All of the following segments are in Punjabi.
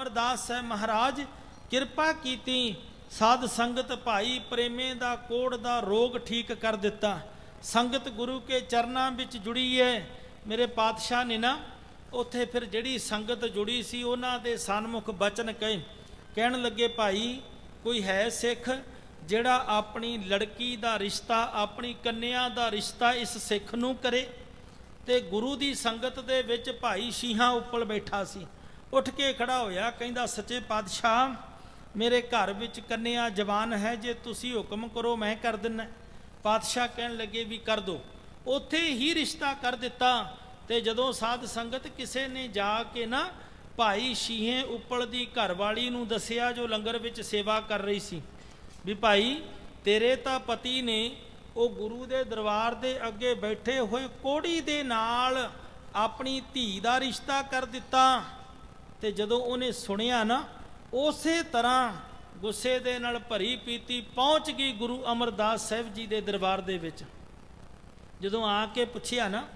ਅਮਰਦਾਸ ਸਾਹਿਬ ਮਹਾਰਾਜ, ਕਿਰਪਾ ਕੀਤੀ ਸਾਧ ਸੰਗਤ ਭਾਈ ਪ੍ਰੇਮੇ ਦਾ ਕੋੜ ਦਾ ਰੋਗ ਠੀਕ ਕਰ ਦਿੱਤਾ। ਸੰਗਤ ਗੁਰੂ ਕੇ ਚਰਨਾਂ ਵਿੱਚ ਜੁੜੀ ਹੈ। ਮੇਰੇ ਪਾਤਸ਼ਾਹ ਨੇ ਨਾ ਉੱਥੇ ਫਿਰ ਜਿਹੜੀ ਸੰਗਤ ਜੁੜੀ ਸੀ, ਉਹਨਾਂ ਦੇ ਸਨਮੁਖ ਬਚਨ ਕਹੇ। ਕਹਿਣ ਲੱਗੇ, ਭਾਈ, ਕੋਈ ਹੈ ਸਿੱਖ ਜਿਹੜਾ ਆਪਣੀ ਲੜਕੀ ਦਾ ਰਿਸ਼ਤਾ, ਆਪਣੀ ਕੰਨਿਆ ਦਾ ਰਿਸ਼ਤਾ ਇਸ ਸਿੱਖ ਨੂੰ ਕਰੇ? ਤੇ ਗੁਰੂ ਦੀ ਸੰਗਤ ਦੇ ਵਿੱਚ ਭਾਈ ਸ਼ੀਹਾਂ ਉੱਪਰ ਬੈਠਾ ਸੀ। ਉੱਠ ਕੇ ਖੜਾ ਹੋਇਆ, ਕਹਿੰਦਾ, ਸੱਚੇ ਪਾਤਸ਼ਾਹ, ਮੇਰੇ ਘਰ ਵਿੱਚ ਕੰਨਿਆ ਜਵਾਨ ਹੈ, ਜੇ ਤੁਸੀਂ ਹੁਕਮ ਕਰੋ, ਮੈਂ ਕਰ ਦਿੰਨਾ ਪਾਤਸ਼ਾਹ ਕਹਿਣ ਲੱਗੇ ਵੀ, ਕਰ ਦੋ। ਉੱਥੇ ਹੀ ਰਿਸ਼ਤਾ ਕਰ ਦਿੱਤਾ ਤੇ ਜਦੋਂ ਸਾਧ ਸੰਗਤ ਕਿਸੇ ਨੇ ਜਾ ਕੇ ਨਾ ਭਾਈ ਸ਼ੀਹੇ ਉੱਪਲ ਦੀ ਘਰਵਾਲੀ ਨੂੰ ਦੱਸਿਆ, ਜੋ ਲੰਗਰ ਵਿੱਚ ਸੇਵਾ ਕਰ ਰਹੀ ਸੀ, ਵੀ ਭਾਈ, ਤੇਰੇ ਤਾਂ ਪਤੀ ਨੇ ਉਹ ਗੁਰੂ ਦੇ ਦਰਬਾਰ ਦੇ ਅੱਗੇ ਬੈਠੇ ਹੋਏ ਕੋੜੀ ਦੇ ਨਾਲ ਆਪਣੀ ਧੀ ਦਾ ਰਿਸ਼ਤਾ ਕਰ ਦਿੱਤਾ। ਤੇ ਜਦੋਂ ਉਹਨੇ ਸੁਣਿਆ ਨਾ, ਉਸੇ ਤਰ੍ਹਾਂ ਗੁੱਸੇ ਦੇ ਨਾਲ ਭਰੀ ਪੀਤੀ, ਪਹੁੰਚ ਗਈ ਗੁਰੂ ਅਮਰਦਾਸ ਸਾਹਿਬ ਜੀ ਦੇ ਦਰਬਾਰ ਦੇ ਵਿੱਚ। ਜਦੋਂ ਆ ਕੇ ਪੁੱਛਿਆ ਨਾ,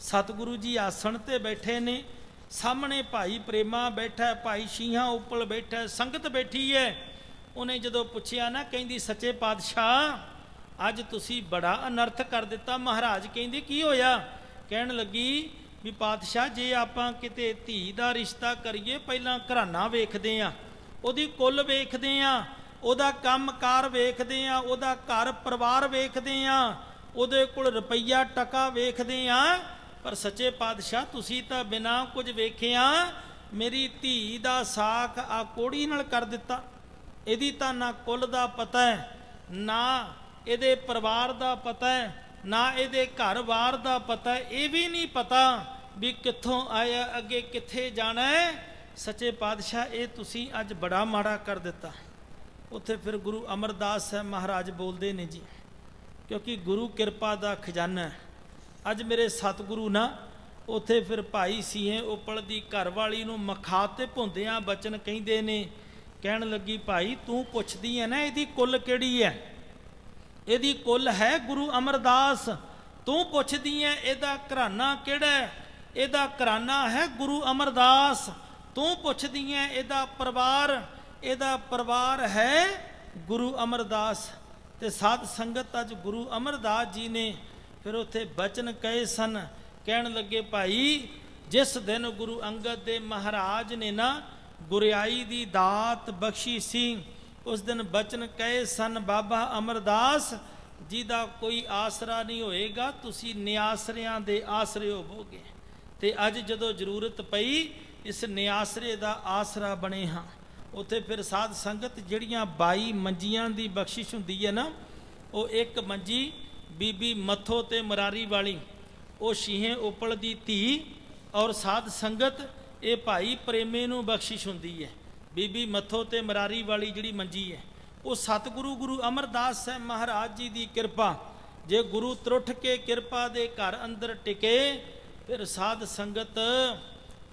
ਸਤਿਗੁਰੂ ਜੀ ਆਸਣ ਤੇ ਬੈਠੇ ਨੇ, ਸਾਹਮਣੇ ਭਾਈ ਪ੍ਰੇਮਾ ਬੈਠਾ, ਭਾਈ ਸ਼ੀਹਾਂ ਉੱਪਰ ਬੈਠਾ, ਸੰਗਤ ਬੈਠੀ ਹੈ। ਉਹਨੇ ਜਦੋਂ ਪੁੱਛਿਆ ਨਾ, ਕਹਿੰਦੀ, ਸੱਚੇ ਪਾਤਸ਼ਾਹ, ਅੱਜ ਤੁਸੀਂ ਬੜਾ ਅਨਰਥ ਕਰ ਦਿੱਤਾ। ਮਹਾਰਾਜ ਕਹਿੰਦੇ, ਕੀ ਹੋਇਆ? ਕਹਿਣ ਲੱਗੀ ਵੀ ਪਾਤਸ਼ਾਹ, ਜੇ ਆਪਾਂ ਕਿਤੇ ਧੀ ਦਾ ਰਿਸ਼ਤਾ ਕਰੀਏ, ਪਹਿਲਾਂ ਘਰਾਣਾ ਵੇਖਦੇ ਆ, ਉਹਦੀ ਕੁੱਲ ਵੇਖਦੇ ਆ, ਉਹਦਾ ਕੰਮਕਾਰ ਵੇਖਦੇ ਆ, ਉਹਦਾ ਘਰ ਪਰਿਵਾਰ ਵੇਖਦੇ ਆ, ਉਹਦੇ ਕੋਲ ਰੁਪਈਆ ਟਕਾ ਵੇਖਦੇ ਆ, ਪਰ ਸੱਚੇ ਪਾਤਸ਼ਾਹ, ਤੁਸੀਂ ਤਾਂ ਬਿਨਾਂ ਕੁਝ ਵੇਖਿਆ, ਮੇਰੀ ਧੀ ਦਾ ਸਾਖ ਆ ਕੋੜੀ ਨਾਲ ਕਰ ਦਿੱਤਾ। ਇਹਦੀ ਤਾਂ ਨਾ ਕੁੱਲ ਦਾ ਪਤਾ ਹੈ, ਨਾ ਇਹਦੇ ਪਰਿਵਾਰ ਦਾ ਪਤਾ ਹੈ ਨਾ ਇਹਦੇ ਘਰ-ਬਾਰ ਦਾ ਪਤਾ, ਇਹ ਵੀ ਨਹੀਂ ਪਤਾ ਵੀ ਕਿੱਥੋਂ ਆਇਆ, ਅੱਗੇ ਕਿੱਥੇ ਜਾਣਾ ਹੈ। ਸੱਚੇ ਪਾਤਸ਼ਾਹ, ਇਹ ਤੁਸੀਂ ਅੱਜ ਬੜਾ ਮਾੜਾ ਕਰ ਦਿੱਤਾ। ਉੱਥੇ ਫਿਰ ਗੁਰੂ ਅਮਰਦਾਸ ਸਾਹਿਬ ਮਹਾਰਾਜ ਬੋਲਦੇ ਨੇ ਜੀ, ਕਿਉਂਕਿ ਗੁਰੂ ਕਿਰਪਾ ਦਾ ਖਜ਼ਾਨਾ ਅੱਜ ਮੇਰੇ ਸਤਿਗੁਰੂ ਨਾ, ਉੱਥੇ ਫਿਰ ਭਾਈ ਸੀਹੇ ਉਪਲ ਦੀ ਘਰਵਾਲੀ ਨੂੰ ਮਖਾ ਤੇ ਭੁੰਦਿਆਂ ਬਚਨ ਕਹਿੰਦੇ ਨੇ, ਕਹਿਣ ਲੱਗੀ, ਭਾਈ, ਤੂੰ ਪੁੱਛਦੀ ਹੈ ਨਾ, ਇਹਦੀ ਕੁੱਲ ਕਿਹੜੀ ਹੈ? ਇਹਦੀ ਕੁੱਲ ਹੈ ਗੁਰੂ ਅਮਰਦਾਸ। ਤੂੰ ਪੁੱਛਦੀ ਹੈ ਇਹਦਾ ਘਰਾਨਾ ਕਿਹੜਾ ਇਹਦਾ ਘਰਾਨਾ ਹੈ ਗੁਰੂ ਅਮਰਦਾਸ। ਤੂੰ ਪੁੱਛਦੀ ਹੈ ਇਹਦਾ ਪਰਿਵਾਰ ਇਹਦਾ ਪਰਿਵਾਰ ਹੈ ਗੁਰੂ ਅਮਰਦਾਸ। ਤੇ ਸਾਧ ਸੰਗਤ ਅੱਜ ਗੁਰੂ ਅਮਰਦਾਸ ਜੀ ਨੇ ਫਿਰ ਉੱਥੇ ਬਚਨ ਕਹੇ ਸਨ। ਕਹਿਣ ਲੱਗੇ, ਭਾਈ, ਜਿਸ ਦਿਨ ਗੁਰੂ ਅੰਗਦ ਦੇ ਮਹਾਰਾਜ ਨੇ ਨਾ ਗੁਰਿਆਈ ਦੀ ਦਾਤ ਬਖਸ਼ੀ ਸੀ ਉਸ ਦਿਨ ਬਚਨ ਕਹੇ, ਸਨ ਬਾਬਾ ਅਮਰਦਾਸ ਜੀ ਦਾ ਕੋਈ ਆਸਰਾ ਨਹੀਂ ਹੋਏਗਾ, ਤੁਸੀਂ ਨਿਆਸਰਿਆਂ ਦੇ ਆਸਰੇ ਹੋਵੋਗੇ। ਤੇ ਅੱਜ ਜਦੋਂ ਜ਼ਰੂਰਤ ਪਈ, ਇਸ ਨਿਆਸਰੇ ਦਾ ਆਸਰਾ ਬਣੇ ਹਾਂ। ਉੱਥੇ ਫਿਰ ਸਾਧ ਸੰਗਤ ਜਿਹੜੀਆਂ 22 ਮੰਜੀਆਂ ਦੀ ਬਖਸ਼ਿਸ਼ ਹੁੰਦੀ ਹੈ ਨਾ, ਉਹ ਇੱਕ ਮੰਜੀ ਬੀਬੀ ਮੱਥੋ ਤੇ ਮਰਾਰੀ ਵਾਲੀ, ਉਹ ਸ਼ੀਹੇ ਉਪਲ ਦੀ ਧੀ, ਔਰ ਸਾਧ ਸੰਗਤ, ਇਹ ਭਾਈ ਪ੍ਰੇਮੇ ਨੂੰ ਬਖਸ਼ਿਸ਼ ਹੁੰਦੀ ਹੈ। ਬੀਬੀ ਮੱਥੋ ਤੇ ਮਰਾਰੀ ਵਾਲੀ ਜਿਹੜੀ ਮੰਜੀ ਹੈ, ਉਹ ਸਤਿਗੁਰੂ ਗੁਰੂ ਅਮਰਦਾਸ ਸਾਹਿਬ ਮਹਾਰਾਜ ਜੀ ਦੀ ਕਿਰਪਾ, ਜੇ ਗੁਰੂ ਤਰੁੱਠ ਕੇ ਕਿਰਪਾ ਦੇ ਘਰ ਅੰਦਰ ਟਿਕੇ, ਫਿਰ ਸਾਧ ਸੰਗਤ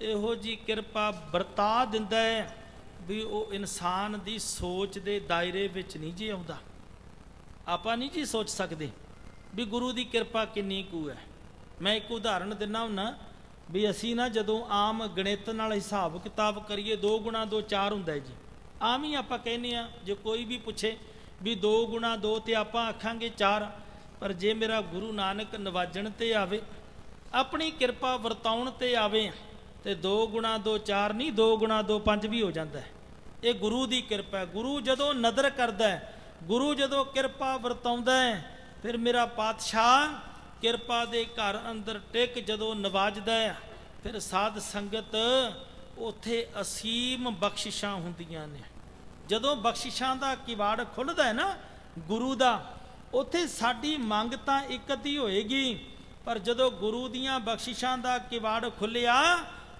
ਇਹੋ ਜੀ ਕਿਰਪਾ ਵਰਤਾ ਦਿੰਦਾ ਹੈ ਵੀ ਉਹ ਇਨਸਾਨ ਦੀ ਸੋਚ ਦੇ ਦਾਇਰੇ ਵਿੱਚ ਨਹੀਂ ਜੀ ਆਉਂਦਾ। ਆਪਾਂ ਨਹੀਂ ਜੀ ਸੋਚ ਸਕਦੇ ਵੀ ਗੁਰੂ ਦੀ ਕਿਰਪਾ ਕਿੰਨੀ ਕੁ ਹੈ। ਮੈਂ ਇੱਕ ਉਦਾਹਰਣ ਦਿੰਨਾ ਹੁੰਨਾ ਵੀ ਅਸੀਂ ਨਾ ਜਦੋਂ ਆਮ ਗਣਿਤ ਨਾਲ ਹਿਸਾਬ ਕਿਤਾਬ ਕਰੀਏ 2 ਗੁਣਾ 2 4 ਹੁੰਦਾ ਜੀ। ਆਮ ਹੀ ਆਪਾਂ ਕਹਿੰਦੇ ਆ ਜੇ ਕੋਈ ਵੀ ਪੁੱਛੇ ਵੀ 2 ਗੁਣਾ 2 ਤੇ ਆਪਾਂ ਆਖਾਂਗੇ 4 ਪਰ ਜੇ ਮੇਰਾ ਗੁਰੂ ਨਾਨਕ ਨਵਾਜਣ ਤੇ ਆਵੇ, ਆਪਣੀ ਕਿਰਪਾ ਵਰਤਾਉਣ ਤੇ ਆਵੇ ਤੇ 2 ਗੁਣਾ 2 4 ਨਹੀਂ 2 ਗੁਣਾ 2 5 ਵੀ ਹੋ ਜਾਂਦਾ ਹੈ। ਇਹ ਗੁਰੂ ਦੀ ਕਿਰਪਾ ਹੈ। ਗੁਰੂ ਜਦੋਂ ਨਦਰ ਕਰਦਾ ਹੈ, ਗੁਰੂ ਜਦੋਂ ਕਿਰਪਾ ਵਰਤਾਉਂਦਾ ਹੈ, ਫਿਰ ਮੇਰਾ ਪਾਤਸ਼ਾਹ ਕਿਰਪਾ ਦੇ ਘਰ ਅੰਦਰ ਟਿਕ ਜਦੋਂ ਨਵਾਜਦਾ ਹੈ ਫਿਰ ਸਾਧ ਸੰਗਤ ਉਥੇ ਅਸੀਮ ਬਖਸ਼ਿਸ਼ਾਂ ਹੁੰਦੀਆਂ ਨੇ। ਜਦੋਂ ਬਖਸ਼ਿਸ਼ਾਂ ਦਾ ਕਿਵਾੜ ਖੁੱਲਦਾ ਹੈ ਨਾ, ਗੁਰੂ ਦਾ, ਉਥੇ ਸਾਡੀ ਮੰਗ ਤਾਂ ਇੱਕ ਅੱਧੀ ਹੋਏਗੀ, ਪਰ ਜਦੋਂ ਗੁਰੂ ਦੀਆਂ ਬਖਸ਼ਿਸ਼ਾਂ ਦਾ ਕਿਵਾੜ ਖੁੱਲਿਆ,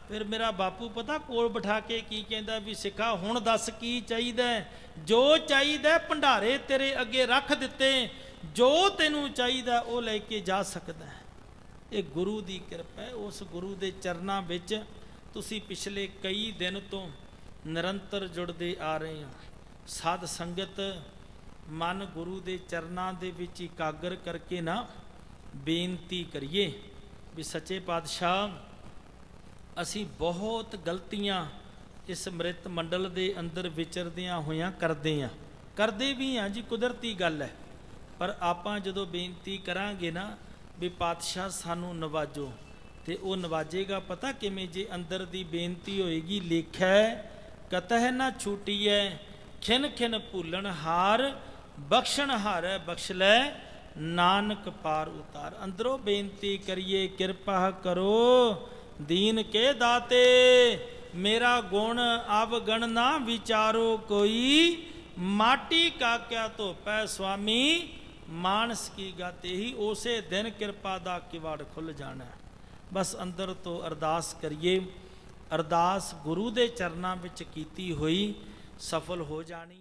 ਫਿਰ ਮੇਰਾ ਬਾਪੂ ਪਤਾ ਕੋਲ ਬਿਠਾ ਕੇ ਕੀ ਕਹਿੰਦਾ ਵੀ, ਸਿੱਖਾ, ਹੁਣ ਦੱਸ ਕੀ ਚਾਹੀਦਾ ਜੋ ਚਾਹੀਦਾ ਭੰਡਾਰੇ ਤੇਰੇ ਅੱਗੇ ਰੱਖ ਦਿੱਤੇ। ਜੋ ਤੈਨੂੰ ਚਾਹੀਦਾ ਉਹ ਲੈ ਕੇ ਜਾ ਸਕਦਾ ਹੈ। ਇਹ ਗੁਰੂ ਦੀ ਕਿਰਪਾ ਹੈ। ਉਸ ਗੁਰੂ ਦੇ ਚਰਨਾਂ ਵਿੱਚ ਤੁਸੀਂ ਪਿਛਲੇ ਕਈ ਦਿਨ ਤੋਂ ਨਿਰੰਤਰ ਜੁੜਦੇ ਆ ਰਹੇ ਹੋ। ਸਾਧ ਸੰਗਤ ਮਨ ਗੁਰੂ ਦੇ ਚਰਨਾਂ ਦੇ ਵਿੱਚ ਇਕਾਗਰ ਕਰਕੇ ਨਾ ਬੇਨਤੀ ਕਰੀਏ ਵੀ ਸੱਚੇ ਪਾਤਸ਼ਾਹ, ਅਸੀਂ ਬਹੁਤ ਗਲਤੀਆਂ ਇਸ ਮ੍ਰਿਤ ਮੰਡਲ ਦੇ ਅੰਦਰ ਵਿਚਰਦਿਆਂ ਹੋਇਆਂ ਕਰਦੇ ਆ ਕਰਦੇ ਵੀ ਆ ਜੀ, ਕੁਦਰਤੀ ਗੱਲ ਹੈ। ਪਰ ਆਪਾਂ ਜਦੋਂ ਬੇਨਤੀ ਕਰਾਂਗੇ ਨਾ ਵੀ ਪਾਤਸ਼ਾਹ ਸਾਨੂੰ ਨਵਾਜੋ ਤੇ ਉਹ ਨਵਾਜੇਗਾ, ਪਤਾ ਕਿਵੇਂ? ਜੇ ਅੰਦਰ ਦੀ ਬੇਨਤੀ ਹੋਏਗੀ, ਲੇਖੈ, ਕਤਹਿ ਨਾ ਛੂਟੀਐ, ਖਿਨ ਖਿਨ ਭੂਲਣ ਹਾਰ, ਬਖਸ਼ਣ ਹਾਰੈ, ਬਖਸ਼ ਲੈ, ਨਾਨਕ ਪਾਰ ਉਤਾਰ। ਅੰਦਰੋਂ ਬੇਨਤੀ ਕਰੀਏ, ਕਿਰਪਾ ਕਰੋ, ਦੀਨ ਕੇ ਦਾਤੇ, ਮੇਰਾ ਗੁਣ ਅਵਗਣ ਨਾ ਵਿਚਾਰੋ ਕੋਈ, ਮਾਟੀ ਕਾ ਕਿਆ ਧੋਪੈ, ਸੁਆਮੀ ਮਾਨਸ ਕੀ ਗਾਤੇ ਹੀ, ਉਸੇ ਦਿਨ ਕਿਰਪਾ ਦਾ ਕਿਵਾੜ ਖੁੱਲ ਜਾਣਾ ਬਸ ਅੰਦਰ ਤੋਂ ਅਰਦਾਸ ਕਰੀਏ। ਅਰਦਾਸ ਗੁਰੂ ਦੇ ਚਰਨਾਂ ਵਿੱਚ ਕੀਤੀ ਹੋਈ, ਸਫਲ ਹੋ ਜਾਣੀ